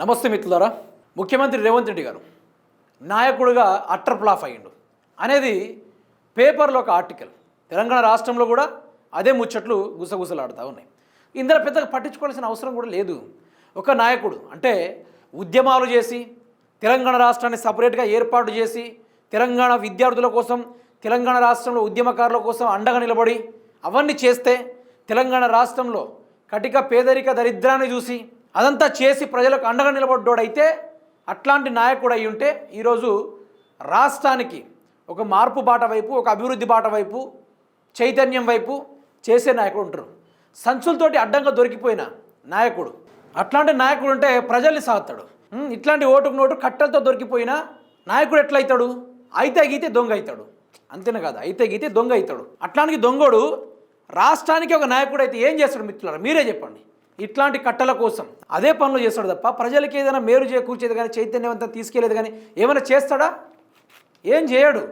నమస్తే మిత్రులారా. ముఖ్యమంత్రి రేవంత్ రెడ్డి గారు నాయకుడిగా అట్టర్ ప్లాఫ్ అయ్యిండు. అనేది పేపర్లో ఒక ఆర్టికల్. తెలంగాణ రాష్ట్రంలో కూడా అదే ముచ్చట్లు గుసగుసలాడుతూ ఉన్నాయి. ఇందులో పెద్దగా పట్టించుకోవాల్సిన అవసరం కూడా లేదు. ఒక నాయకుడు అంటే ఉద్యమాలు చేసి తెలంగాణ రాష్ట్రాన్ని సపరేట్గా ఏర్పాటు చేసి తెలంగాణ విద్యార్థుల కోసం తెలంగాణ రాష్ట్రంలో ఉద్యమకారుల కోసం అండగా నిలబడి అవన్నీ చేస్తే తెలంగాణ రాష్ట్రంలో కటిక పేదరిక దరిద్రాన్ని చూసి అదంతా చేసి ప్రజలకు అండగా నిలబడ్డోడైతే అట్లాంటి నాయకుడు అయి ఉంటే ఈరోజు రాష్ట్రానికి ఒక మార్పు బాట వైపు ఒక అభివృద్ధి బాట వైపు చైతన్యం వైపు చేసే నాయకుడు ఉంటారు. సంచులతోటి అడ్డంగా దొరికిపోయిన నాయకుడు. అట్లాంటి నాయకుడు ఉంటే ప్రజల్ని సాగుతాడు. ఇట్లాంటి ఓటుకు నోటు కట్టలతో దొరికిపోయిన నాయకుడు ఎట్లయితాడు? అయితే గీతే దొంగ అవుతాడు అంతేనా కాదు అయితే గీతే దొంగ అవుతాడు అట్లాంటి దొంగోడు రాష్ట్రానికి ఒక నాయకుడు అయితే ఏం చేస్తాడు మిత్రులారా? మీరే చెప్పండి. ఇట్లాంటి కట్టల కోసం అదే పనులు చేస్తాడు తప్ప ప్రజలకి ఏదైనా మేలు చేకూర్చేది కానీ చైతన్యవంతం తీసుకెళ్ళేదు కానీ ఏమైనా చేస్తాడా? ఏం చేయడు.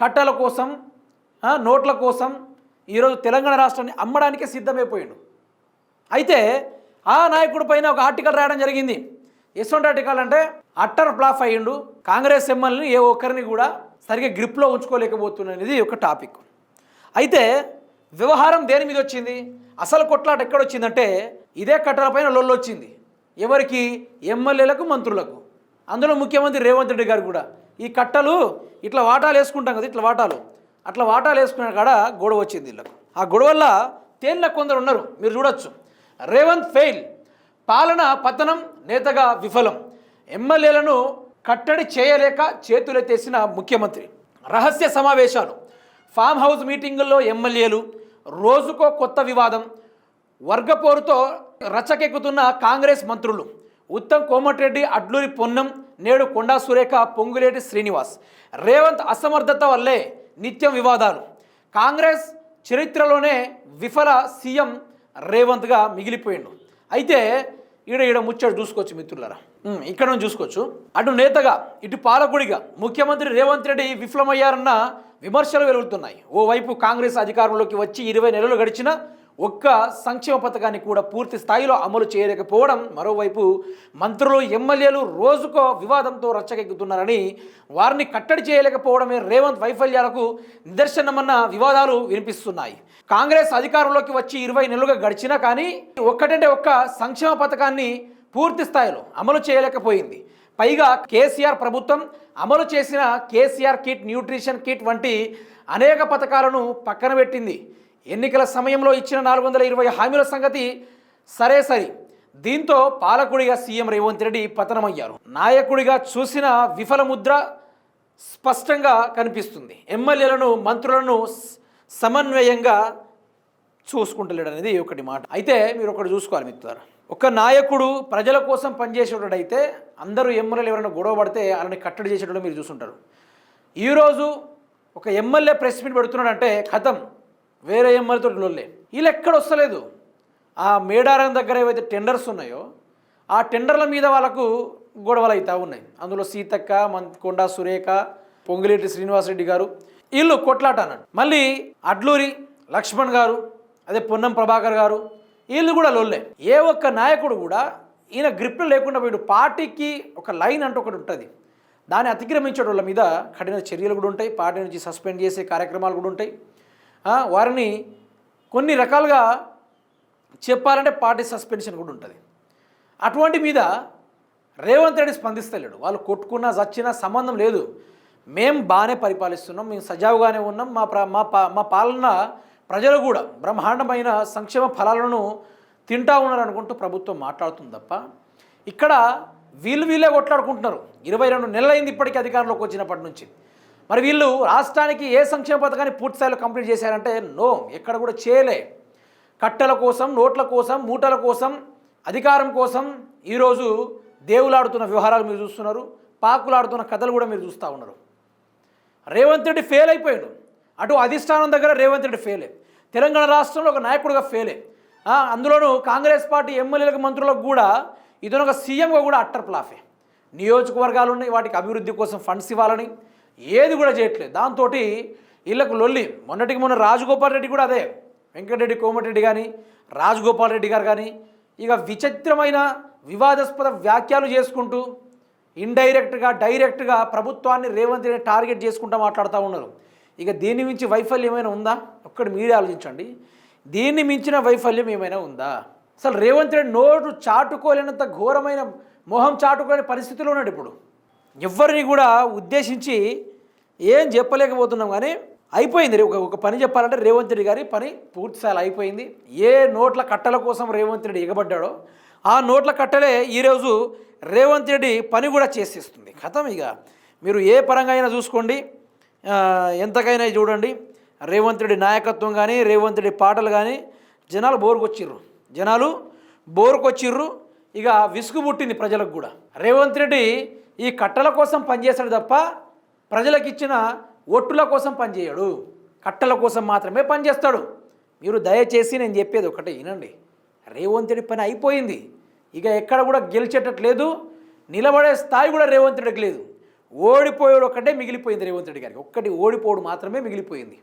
కట్టల కోసం నోట్ల కోసం ఈరోజు తెలంగాణ రాష్ట్రాన్ని అమ్మడానికే సిద్ధమైపోయాడు. అయితే ఆ నాయకుడి పైన ఒక ఆర్టికల్ రాయడం జరిగింది. ఎటువంటి ఆర్టికల్ అంటే అట్టర్ ప్లాఫ్ అయ్యిండు. కాంగ్రెస్ ఎమ్మెల్యేని ఏ ఒక్కరిని కూడా సరిగ్గా గ్రిప్లో ఉంచుకోలేకపోతున్నది ఒక టాపిక్. అయితే వ్యవహారం దేని మీద వచ్చింది? అసలు కొట్లాట ఎక్కడొచ్చిందంటే ఇదే కట్టల పైన లొల్లు వచ్చింది. ఎవరికి? ఎమ్మెల్యేలకు మంత్రులకు. అందులో ముఖ్యమంత్రి రేవంత్ రెడ్డి గారు కూడా. ఈ కట్టలు ఇట్లా వాటాలు వేసుకుంటాం కదా ఇట్లా వాటాలు. అట్లా వాటాలు వేసుకునే కాడ గొడవ వచ్చింది వీళ్ళకు. ఆ గొడవల్ల తేలిన కొందరు ఉన్నారు. మీరు చూడొచ్చు. రేవంత్ ఫెయిల్. పాలన పతనం నేతగా విఫలం. ఎమ్మెల్యేలను కట్టడి చేయలేక చేతులెత్తేసిన ముఖ్యమంత్రి. రహస్య సమావేశాలు. ఫామ్ హౌస్ మీటింగుల్లో ఎమ్మెల్యేలు. రోజుకో కొత్త వివాదం. వర్గపోరుతో రచ్చకెక్కుతున్న కాంగ్రెస్ మంత్రులు ఉత్తమ్ కోమటిరెడ్డి అడ్లూరి పొన్నం నేడు కొండా సురేఖ పొంగులేటి శ్రీనివాస్. రేవంత్ అసమర్థత వల్లే నిత్యం వివాదాలు. కాంగ్రెస్ చరిత్రలోనే విఫల సీఎం రేవంత్గా మిగిలిపోయిండు. అయితే ఈడ ఈడ ముచ్చట చూసుకోవచ్చు మిత్రులరా. ఇక్కడ నుంచి చూసుకోవచ్చు. అటు నేతగా ఇటు పాలకుడిగా ముఖ్యమంత్రి రేవంత్ రెడ్డి విఫలమయ్యారన్న విమర్శలు వెలుగుతున్నాయి ఓవైపు కాంగ్రెస్ అధికారంలోకి వచ్చి ఇరవై నెలలు గడిచిన ఒక్క సంక్షేమ పథకాన్ని కూడా పూర్తి స్థాయిలో అమలు చేయలేకపోవడం మరోవైపు మంత్రులు ఎమ్మెల్యేలు రోజుకో వివాదంతో రచ్చకెక్కుతున్నారని వారిని కట్టడి చేయలేకపోవడమే రేవంత్ వైఫల్యాలకు నిదర్శనమన్న వివాదాలు వినిపిస్తున్నాయి. కాంగ్రెస్ అధికారంలోకి వచ్చి ఇరవై నెలలుగా గడిచినా కానీ ఒక్కటంటే ఒక్క సంక్షేమ పథకాన్ని పూర్తి స్థాయిలో అమలు చేయలేకపోయింది. పైగా కేసీఆర్ ప్రభుత్వం అమలు చేసిన కేసీఆర్ కిట్ న్యూట్రిషన్ కిట్ వంటి అనేక పథకాలను పక్కన పెట్టింది. ఎన్నికల సమయంలో ఇచ్చిన నాలుగు వందల ఇరవై హామీల సంగతి సరే సరి. దీంతో పాలకుడిగా సీఎం రేవంత్ రెడ్డి పతనమయ్యారు. నాయకుడిగా చూసిన విఫల ముద్ర స్పష్టంగా కనిపిస్తుంది. ఎమ్మెల్యేలను మంత్రులను సమన్వయంగా చూసుకుంటలేడు అనేది ఒకటి మాట. అయితే మీరు ఒకటి చూసుకోవాలి మిత్రులారా. ఒక నాయకుడు ప్రజల కోసం పనిచేసేటోడైతే అందరూ ఎమ్మెల్యేలు ఎవరైనా గొడవ పడితే వాళ్ళని కట్టడి చేసేటోడు మీరు చూసుంటారు. ఈరోజు ఒక ఎమ్మెల్యే ప్రెస్ మీట్ పెడుతున్నాడంటే కథం. వేరే ఎమ్మెల్యేతో లొల్లే. వీళ్ళు ఎక్కడ వస్తలేదు. ఆ మేడారం దగ్గర ఏవైతే టెండర్స్ ఉన్నాయో ఆ టెండర్ల మీద వాళ్ళకు గొడవలు అవుతూ ఉన్నాయి. అందులో సీతక్క మన్ కొండా సురేఖ పొంగిలేటి శ్రీనివాసరెడ్డి గారు వీళ్ళు కొట్లాట అన్నాడు మళ్ళీ అడ్లూరి లక్ష్మణ్ గారు అదే పొన్నం ప్రభాకర్ గారు వీళ్ళు కూడా లొల్లే. ఏ ఒక్క నాయకుడు కూడా ఈయన గ్రిప్లు లేకుండా వీడు పార్టీకి ఒక లైన్ అంటూ ఒకటి ఉంటుంది. దాన్ని అతిక్రమించడం వాళ్ళ మీద కఠిన చర్యలు కూడా ఉంటాయి. పార్టీ నుంచి సస్పెండ్ చేసే కార్యక్రమాలు కూడా ఉంటాయి. వారిని కొన్ని రకాలుగా చెప్పాలంటే పార్టీ సస్పెన్షన్ కూడా ఉంటుంది. అటువంటి మీద రేవంత్ రెడ్డి స్పందిస్తలేడు. వాళ్ళు కొట్టుకున్నా చచ్చినా సంబంధం లేదు. మేము బాగానే పరిపాలిస్తున్నాం మేము సజావుగానే ఉన్నాం. మా ప్ర మా పా మా పాలన ప్రజలు కూడా బ్రహ్మాండమైన సంక్షేమ ఫలాలను తింటా ఉన్నారనుకుంటూ ప్రభుత్వం మాట్లాడుతుంది తప్ప ఇక్కడ వీళ్ళు వీళ్ళే కొట్లాడుకుంటున్నారు. ఇరవై రెండు నెలలైంది ఇప్పటికీ అధికారంలోకి వచ్చినప్పటి నుంచి. మరి వీళ్ళు రాష్ట్రానికి ఏ సంక్షేమ పథకాన్ని పూర్తిస్థాయిలో కంప్లీట్ చేశారంటే నో ఎక్కడ కూడా చేయలే. కట్టెల కోసం నోట్ల కోసం మూటల కోసం అధికారం కోసం ఈరోజు దేవులాడుతున్న వ్యవహారాలు మీరు చూస్తున్నారు పాకులాడుతున్న కథలు కూడా మీరు చూస్తూ ఉన్నారు. రేవంత్ రెడ్డి ఫెయిల్ అయిపోయాడు. అటు అధిష్టానం దగ్గర రేవంత్ రెడ్డి ఫెయిలే తెలంగాణ రాష్ట్రంలో ఒక నాయకుడిగా ఫెయిలే అందులోనూ కాంగ్రెస్ పార్టీ ఎమ్మెల్యేలకు మంత్రులకు కూడా ఇతను ఒక సీఎంగా కూడా అట్టర్ ప్లాఫే. నియోజకవర్గాలు ఉన్నాయి వాటికి అభివృద్ధి కోసం ఫండ్స్ ఇవ్వాలని ఏది కూడా చేయట్లేదు. దాంతో వీళ్ళకు లొల్లి. మొన్నటికి మొన్న రాజగోపాల్ రెడ్డి కూడా అదే. వెంకటరెడ్డి కోమటిరెడ్డి కానీ రాజగోపాల్ రెడ్డి గారు కానీ ఇక విచిత్రమైన వివాదాస్పద వ్యాఖ్యలు చేసుకుంటూ ఇండైరెక్ట్గా డైరెక్ట్గా ప్రభుత్వాన్ని రేవంత్ రెడ్డి టార్గెట్ చేసుకుంటూ మాట్లాడుతూ ఉన్నారు. ఇక దీన్ని మించి వైఫల్యం ఏమైనా ఉందా? ఒక్కటి మీరే ఆలోచించండి. దీన్ని మించిన వైఫల్యం ఏమైనా ఉందా? అసలు రేవంత్ రెడ్డి నోటు చాటుకోలేనంత ఘోరమైన మొహం చాటుకోలేని పరిస్థితిలో ఉన్నాడు ఇప్పుడు. ఎవరిని కూడా ఉద్దేశించి ఏం చెప్పలేకపోతున్నాం కానీ అయిపోయింది. ఒక ఒక పని చెప్పాలంటే రేవంత్ రెడ్డి గారి పని పూర్తిస్థాయిలో అయిపోయింది. ఏ నోట్ల కట్టల కోసం రేవంత్ రెడ్డి ఎగబడ్డాడో ఆ నోట్ల కట్టలే ఈరోజు రేవంత్ రెడ్డి పని కూడా చేసేస్తుంది. కథం ఇక. మీరు ఏ పరంగా అయినా చూసుకోండి. ఎంతకైనా చూడండి. రేవంత్ రెడ్డి నాయకత్వం కానీ రేవంత్ రెడ్డి పాటలు కానీ జనాలు బోరుకొచ్చిర్రు. జనాలు బోరుకొచ్చిర్రు. ఇక విసుగు పుట్టింది ప్రజలకు కూడా. రేవంత్ రెడ్డి ఈ కట్టల కోసం పనిచేస్తాడు తప్ప ప్రజలకు ఇచ్చిన ఒట్టుల కోసం పనిచేయడు. కట్టల కోసం మాత్రమే పనిచేస్తాడు. మీరు దయచేసి నేను చెప్పేది ఒకటే వినండి. రేవంతుడి పని అయిపోయింది. ఇక ఎక్కడ కూడా గెలిచేటట్లేదు. నిలబడే స్థాయి కూడా రేవంతుడికి లేదు. ఓడిపోయాడు ఒక్కటే మిగిలిపోయింది రేవంతుడి గారికి. ఒక్కటి ఓడిపోవడం మాత్రమే మిగిలిపోయింది.